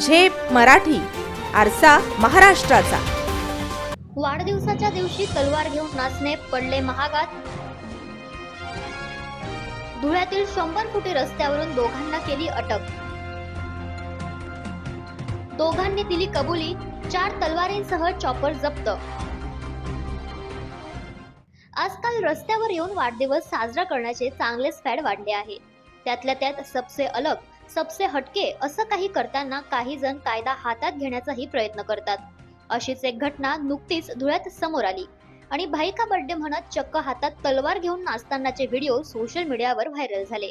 झेप मराठी आरसा महाराष्ट्राचा. वाढदिवसाच्या दिवशी तलवार घेऊन नाचणे पडले महागात. धुळ्यातील शंभर फुटी रस्त्यावरून दोघांना केली अटक. दोघांनी दिली कबुली चार तलवारींसह चॉपर जप्त. आजकाल रस्त्यावर येऊन वाढदिवस साजरा करण्याचे चांगलेच फॅड वाढले आहे. त्यातल्या त्यात सबसे अलग सबसे हटके असं काही करताना काही जण कायदा हातात घेण्याचाही प्रयत्न करतात. अशीच एक घटना नुकतीच धुळ्यात समोर आली. आणि भाईका बर्थडे म्हणत चक्क हातात तलवार घेऊन नाचतानाचे व्हिडिओ सोशल मीडियावर व्हायरल झाले.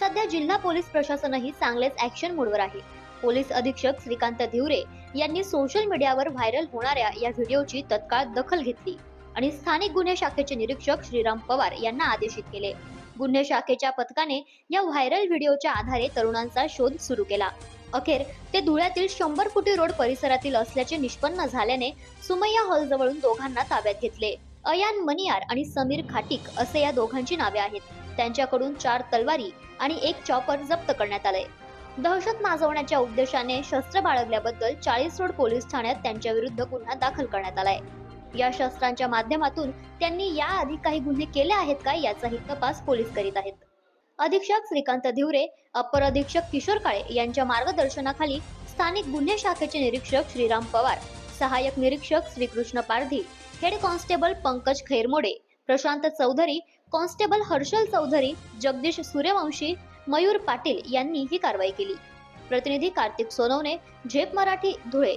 सध्या जिल्हा पोलीस प्रशासनही चांगलेच ऍक्शन मोडवर आहे. पोलीस अधीक्षक श्रीकांत धिवरे यांनी सोशल मीडियावर व्हायरल होणाऱ्या या व्हिडिओची तत्काळ दखल घेतली. आणि स्थानिक गुन्हे शाखेचे निरीक्षक श्रीराम पवार यांना आदेशित केले. गुन्हे शाखेच्या पथकाने या व्हायरल व्हिडिओच्या आधारे तरुणांचा शोध सुरू केला. अखेर ते धुळ्यातील शंभर फुटी रोड परिसरातील असल्याचे निष्पन्न झाल्याने सुमय्या हॉलजवळून दोघांना ताब्यात घेतले. अयान मनियार आणि समीर खाटिक असे या दोघांची नावे आहेत. त्यांच्याकडून चार तलवारी आणि एक चॉपर जप्त करण्यात आले. दहशत माजवण्याच्या उद्देशाने शस्त्र बाळगल्याबद्दल चाळीस रोड पोलीस ठाण्यात त्यांच्याविरुद्ध गुन्हा दाखल करण्यात आलाय. या शस्त्रांच्या माध्यमातून त्यांनी याआधी काही गुन्हे केले आहेत का याचाही तपास पोलीस करीत आहेत. अधीक्षक श्रीकांत धिवरे अपर अधीक्षक किशोर काळे यांच्या मार्गदर्शनाखाली स्थानिक गुन्हे शाखेचे निरीक्षक श्रीराम पवार सहाय्यक निरीक्षक Shrikrishna Pardhi head constable Pankaj Khairmode Prashant Chaudhari constable Harshal Chaudhari Jagdish Suryavanshi Mayur Patil यांनी ही कारवाई केली. प्रतिनिधी कार्तिक सोनवणे झेप मराठी धुळे.